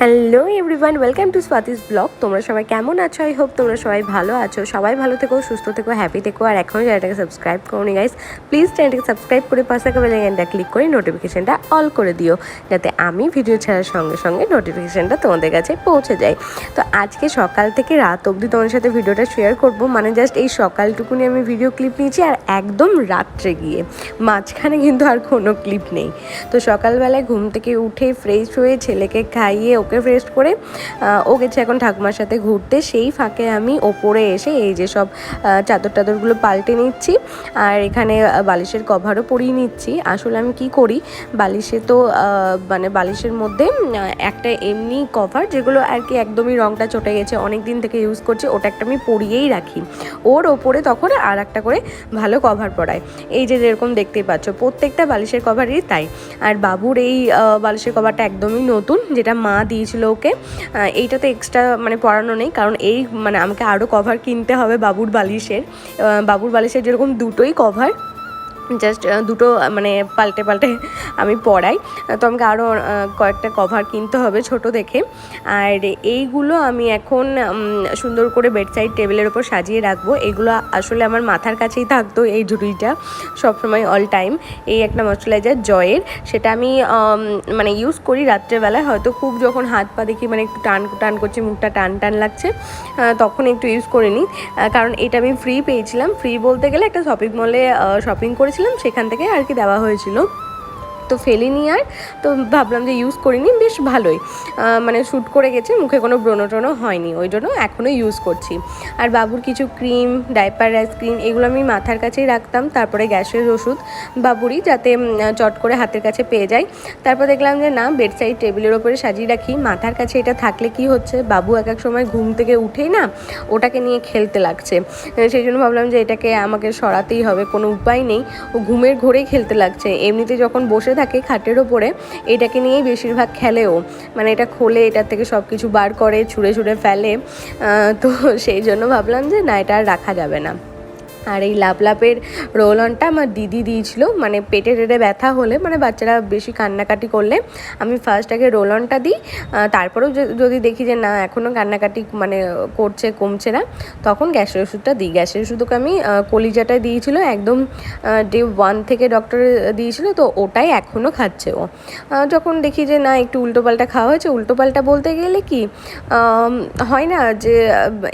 Hello everyone, welcome to Swati's blog. তোমরা সবাই কেমন আছো? আই হোপ তোমরা সবাই ভালো আছো। সবাই ভালো থেকো, সুস্থ থেকো হ্যাপি থেকো। আর এখনও চ্যানেলটাকে সাবস্ক্রাইব করোনি গাইস প্লিজ চ্যানেলটাকে সাবস্ক্রাইব করে পাশে বেলাইকনটা ক্লিক করে নোটিফিকেশানটা অল করে দিও, যাতে আমি ভিডিও ছাড়ার সঙ্গে সঙ্গে নোটিফিকেশানটা তোমাদের কাছে পৌঁছে যায়। তো আজকে সকাল থেকে রাত অবধি তোমাদের সাথে ভিডিওটা শেয়ার করব। মানে জাস্ট এই সকালটুকুনি আমি ভিডিও ক্লিপ নিয়েছি আর একদম রাত্রে গিয়ে। মাঝখানে কিন্তু আর কোনো ক্লিপ নেই। তো সকালবেলায় ঘুম থেকে উঠে ফ্রেশ হয়ে ছেলেকে খাইয়ে ওকে ফ্রেশ করে ও গেছে এখন ঠাকুমার সাথে ঘুরতে। সেই ফাঁকে আমি ওপরে এসে এই যে সব চাদর টাদরগুলো পাল্টে নিচ্ছি আর এখানে বালিশের কভারও পরিয়ে নিচ্ছি। আসলে আমি কি করি, বালিশে তো মানে বালিশের মধ্যে একটা এমনি কভার যেগুলো আর কি একদমই রঙটা চটে গেছে অনেক দিন থেকে ইউজ করছি, ওটা একটা আমি পরিয়েই রাখি। ওর ওপরে তখন আর একটা করে ভালো কভার পরায়। এই যে যেরকম দেখতেই পাচ্ছ, প্রত্যেকটা বালিশের কভারই তাই। আর বাবুর এই বালিশের কভারটা একদমই নতুন, যেটা মা দিয়েছিল ওকে। এইটা এইটাতে এক্সট্রা মানে পড়ানো নেই, কারণ এই মানে আমাকে আরও কভার কিনতে হবে বাবুর বালিশের। বাবুর বালিশের যেরকম দুটোই কভার জাস্ট দুটো মানে পাল্টে পাল্টে আমি পড়াই। তো আমাকে আরও কয়েকটা কভার কিনতে হবে ছোট দেখে। আর এইগুলো আমি এখন সুন্দর করে বেডসাইড টেবিলের ওপর সাজিয়ে রাখব। এগুলো আসলে আমার মাথার কাছেই থাকতো এই ঝুড়িটা সবসময় অল টাইম এই একটা ময়শ্চারাইজার জয়ের। সেটা আমি মানে ইউজ করি রাত্রেবেলায়। হয়তো খুব যখন হাত পা দেখি মানে একটু টান টান করছে, মুখটা টান টান লাগছে তখন একটু ইউজ করে নিই কারণ এটা আমি ফ্রি পেয়েছিলাম। ফ্রি বলতে গেলে একটা শপিং মলে শপিং করেছিলাম সেখান থেকে আর কি দেওয়া হয়েছিল। তো ফেলিনি আর, তো ভাবলাম যে ইউজ করিনি, বেশ ভালোই। মানে শ্যুট করে গেছে, মুখে কোনো ব্রণ টোনো হয়নি, ওই জন্য এখনও ইউজ করছি। আর বাবুর কিছু ক্রিম ডাইপার ক্রিম এগুলো আমি মাথার কাছেই রাখতাম, তারপরে গ্যাসের ওষুধ বাবুরই যাতে চট করে হাতের কাছে পেয়ে যায়। তারপর দেখলাম যে না বেডসাইড টেবিলের ওপরে সাজিয়ে রাখি, মাথার কাছে এটা থাকলে কি হচ্ছে, বাবু এক এক সময় ঘুম থেকে উঠেই না, ওটাকে নিয়ে খেলতে লাগছে। সেই জন্য ভাবলাম যে এটাকে আমাকে সরাতেই হবে, কোনো উপায় নেই, ও ঘুমের ঘোরেই খেলতে লাগছে। এমনিতে যখন বসে থাকে খাটের ওপরে, এটাকে নিয়েই বেশিরভাগ খেলেও মানে এটা খোলে, এটার থেকে সব কিছু বার করে, ছুঁড়ে ছুঁড়ে ফেলে। তো সেই জন্য ভাবলাম যে না, এটা আর রাখা যাবে না। আর এই লাপলাপের রোল অনটা আমার দিদি দিয়েছিল। মানে পেটে টেটে ব্যথা হলে মানে বাচ্চারা বেশি কান্নাকাটি করলে আমি ফার্স্ট আগে রোল অনটা দিই তারপরেও যদি দেখি যে না এখনও কান্নাকাটি মানে করছে কমছে না তখন গ্যাসের ওষুধটা দিই। গ্যাসের ওষুধকে আমি আহ, কলিজাটায় দিয়েছিল একদম ডে ওয়ান থেকে ডক্টর দিয়েছিল তো ওটাই এখনও খাচ্ছে ও। যখন দেখি যে না একটু উল্টোপাল্টা খাওয়া হয়েছে উল্টোপাল্টা বলতে গেলে কি হয় না যে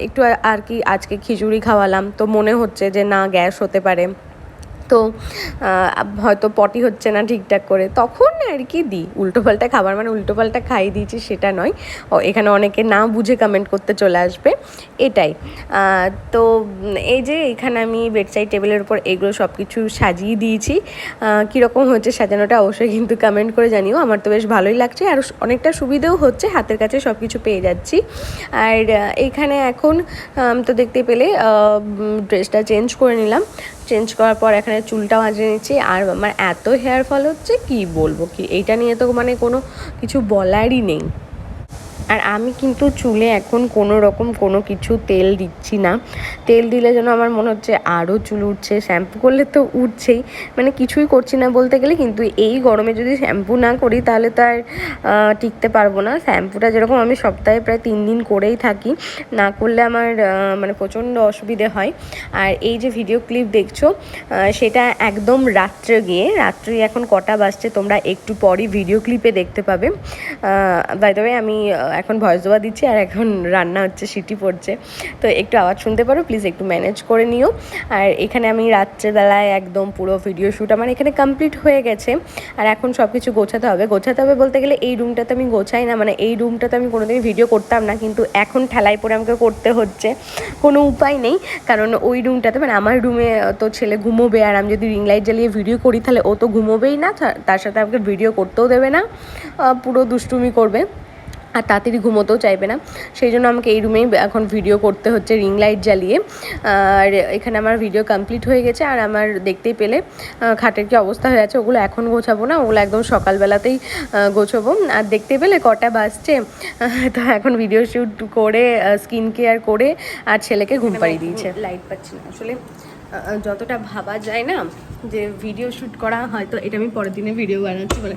একটু আর কি আজকে খিচুড়ি খাওয়ালাম তো মনে হচ্ছে যে না গ্যাস হতে পারে। তো হয়তো পটি হচ্ছে না ঠিকঠাক করে। তখন আর কি দিই। উল্টোপাল্টা খাবার মানে উল্টোপাল্টা খাই দিয়েছি সেটা নয়। ও, এখানে অনেকে না বুঝে কমেন্ট করতে চলে আসবে। এটাই। তো এই যে এখানে আমি বেডসাইড টেবিলের উপর এগুলো সব কিছু সাজিয়ে দিয়েছি। কীরকম হচ্ছে সাজানোটা অবশ্যই কিন্তু কমেন্ট করে জানিও। আমার তো বেশ ভালোই লাগছে। আর অনেকটা সুবিধেও হচ্ছে। হাতের কাছে সব কিছু পেয়ে যাচ্ছি। আর এখানে এখন তো দেখতে পেলে ড্রেসটা চেঞ্জ করে নিলাম। চেঞ্জ করার পর এখানে চুলটা মাঝে নিচ্ছি। আর আমার এত হেয়ার ফল হচ্ছে, কি বলব? কি, এইটা নিয়ে তো মানে কোনো কিছু বলারই নেই। আর আমি কিন্তু চুলে এখন কোনো রকম কোনো কিছু তেল দিচ্ছি না। তেল দিলে যেন আমার মনে হচ্ছে আরও চুল উঠছে, শ্যাম্পু করলে তো উঠছেই। মানে কিছুই করছি না বলতে গেলে, কিন্তু এই গরমে যদি শ্যাম্পু না করি তাহলে তো আর টিকতে পারব না। শ্যাম্পুটা যেরকম আমি সপ্তাহে প্রায় তিন দিন করেই থাকি, না করলে আমার মানে প্রচণ্ড অসুবিধে হয়। আর এই যে ভিডিও ক্লিপ দেখছ সেটা একদম রাত্রে গিয়ে, রাত্রি এখন কটা বাজছে তোমরা একটু পরই ভিডিও ক্লিপে দেখতে পাবে। বাই দ্য আমি এখন ভয়েস দেওয়া দিচ্ছি আর এখন রান্না হচ্ছে, সিটি পড়ছে। তো একটু আওয়াজ শুনতে পারো প্লিজ একটু ম্যানেজ করে নিও। আর এখানে আমি রাত্রেবেলায় একদম পুরো ভিডিও শ্যুট আমার এখানে কমপ্লিট হয়ে গেছে। আর এখন সব কিছু গোছাতে হবে। গোছাতে হবে বলতে গেলে এই রুমটাতে আমি গোছাই না মানে এই রুমটাতে আমি কোনোদিনই ভিডিও করতাম না, কিন্তু এখন ঠেলাই পরে আমাকে করতে হচ্ছে। কোনো উপায় নেই, কারণ ওই রুমটাতে মানে আমার রুমে তো ছেলে ঘুমোবে, আর আমি যদি রিং লাইট জ্বালিয়ে ভিডিও করি, তাহলে ও তো ঘুমোবেই না তার সাথে আমাকে ভিডিও করতেও দেবে না। পুরো দুষ্টুমি করবে। আর তাড়াতাড়ি ঘুমোতেও চাইবে না। সেই জন্য আমাকে এই রুমেই এখন ভিডিও করতে হচ্ছে রিং লাইট জ্বালিয়ে। আর এখানে আমার ভিডিও কমপ্লিট হয়ে গেছে আর আমার দেখতেই পেলে খাটের কি অবস্থা হয়ে আছে ওগুলো এখন গোছাবো না, ওগুলো একদম সকালবেলাতেই গোছাবো। আর দেখতে পেলে কটা বাজছে তো এখন ভিডিও শ্যুট করে স্কিন কেয়ার করে আর ছেলেকে ঘুম পাড়িয়ে দিয়েছে। লাইট পাচ্ছি না। আসলে যতটা ভাবা যায় না যে ভিডিও শ্যুট করা হয়তো এটা আমি পরের দিনে ভিডিও বানাচ্ছি বলে।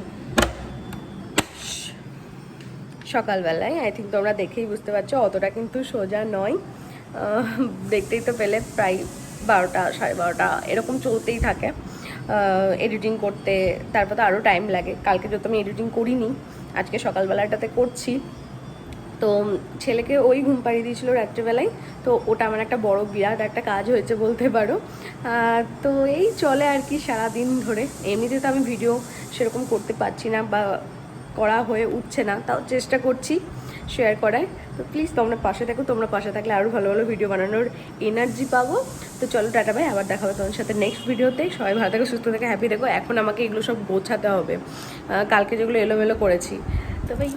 সকালবেলায়। আই থিঙ্ক তোমরা দেখেই বুঝতে পারছ, অতটা কিন্তু সোজা নয়। দেখতেই তো পেলে প্রায় বারোটা, সাড়ে বারোটা, এরকম চলতেই থাকে। এডিটিং করতে, তারপর তো আরও টাইম লাগে। কালকে যত আমি এডিটিং করিনি, আজকে সকালবেলাটাতে করছি। তো ছেলেকে ওই ঘুম পাড়িয়ে দিয়েছিল রাত্রেবেলায়। তো ওটা আমার একটা বড় বিরাট একটা কাজ হয়েছে বলতে পারো। তো এই চলে আর কি সারাদিন ধরে। এমনিতে তো আমি ভিডিও সেরকম করতে পারছি না বা করা হয়ে উঠছে না, তাও চেষ্টা করছি শেয়ার করায় তো প্লিজ তোমরা পাশে থাকো, তোমরা পাশে থাকলে আরও ভালো ভালো ভিডিও বানানোর এনার্জি পাবো। তো চলো টাটা ভাই, আবার দেখাবো তোমার সাথে নেক্সট ভিডিওতে সবাই ভালো থাকো, সুস্থ থাকো হ্যাপি থাকো। এখন আমাকে এগুলো সব গোছাতে হবে। কালকে যেগুলো এলোমেলো করেছি। তো ভাই